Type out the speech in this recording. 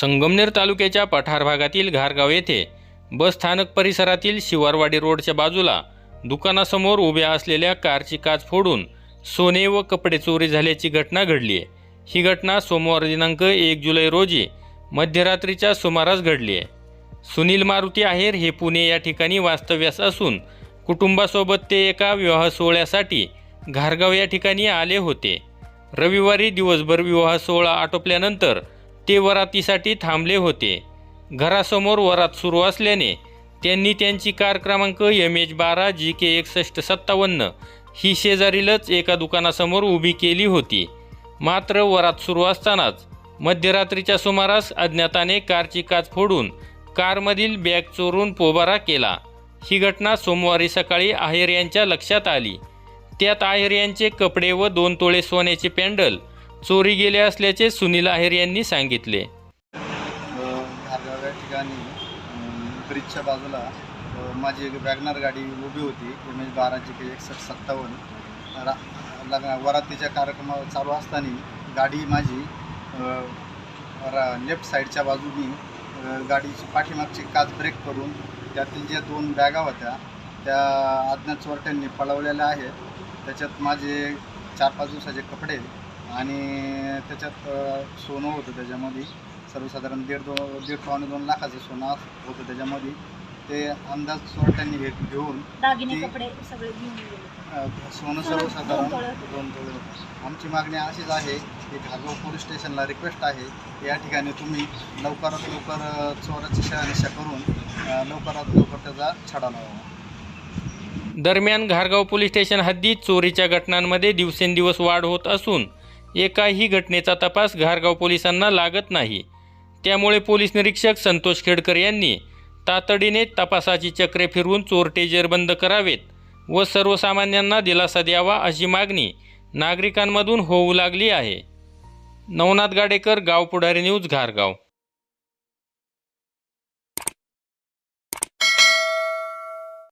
संगमनेर तालुक्याच्या पठार भागातील घारगाव येथे बस स्थानक परिसरातील शिवारवाडी रोडच्या बाजूला दुकानासमोर उभ्या असलेल्या कारची काच फोडून सोने व कपडे चोरी झाल्याची घटना घडली आहे. ही घटना सोमवार दिनांक एक जुलै रोजी मध्यरात्रीच्या सुमारास घडली आहे. सुनील मारुती आहेर हे पुणे या ठिकाणी वास्तव्यास असून कुटुंबासोबत ते एका विवाह सोहळ्यासाठी घारगाव या ठिकाणी आले होते. रविवारी दिवसभर विवाह सोहळा आटोपल्यानंतर ते वरातीसाठी थांबले होते. घरासमोर वरात सुरू असल्याने त्यांनी त्यांची कार क्रमांक एम एच बारा जी के एकसष्ट सत्तावन्न ही शेजारीलच एका दुकानासमोर उभी केली होती. मात्र वरात सुरू असतानाच मध्यरात्रीच्या सुमारास अज्ञाताने कारची काच फोडून कारमधील बॅग चोरून पोबारा केला. ही घटना सोमवारी सकाळी आहेर यांच्या लक्षात आली. त्यात आहेर यांचे कपडे व दोन तोळे सोन्याचे पॅन्डल चोरी गेले असल्याचे सुनील आहेर यांनी सांगितले. घारगाव ठिकाणी ब्रिजच्या बाजूला माझी एक वॅगनार गाडी उभी होती एम एच बाराची के एकसष्ट सत्तावन्न. रा लग्न वरातीच्या कार्यक्रम चालू असताना गाडी माझी रा लेफ्ट साईडच्या बाजूनी अं, गाडीची पाठीमागची काच ब्रेक करून त्यातील ज्या दोन बॅगा होत्या त्या अज्ञात चोरट्यांनी पळवलेल्या आहेत. त्याच्यात माझे चार पाच दिवसाचे कपडे आणि त्याच्यात सोनं होतं त्याच्यामध्ये. सर्वसाधारण दीड दो दीड पावणे दोन लाखाचं सोनं होतं त्याच्यामध्ये. ते अंदाज चोरट्यांनी घे घेऊन दागिने ती- कपडे सगळे घेऊन गेले सोनं सर्वसाधारण दोन तोळे होतं. दोन तोळे होतं. आमची मागणी अशीच आहे की घागव पोलीस स्टेशनला रिक्वेस्ट आहे या ठिकाणी तुम्ही लवकरात लवकर अं, चोराची शहानिशा करून अं, लवकरात लवकर त्याचा छडा लावावा दरम्यान घारगाव पोलीस स्टेशन हद्दीत चोरीच्या घटनांमध्ये दिवसेंदिवस वाढ होत असून एकाही घटनेचा तपास घारगाव पोलिसांना लागत नाही. त्यामुळे पोलीस निरीक्षक संतोष खेडकर यांनी तातडीने तपासाची चक्रे फिरवून चोरटे जेरबंद करावेत व सर्वसामान्यांना दिलासा द्यावा अशी मागणी नागरिकांमधून होऊ लागली आहे. नवनाथ गाडेकर गाव पुढारी न्यूज घारगाव.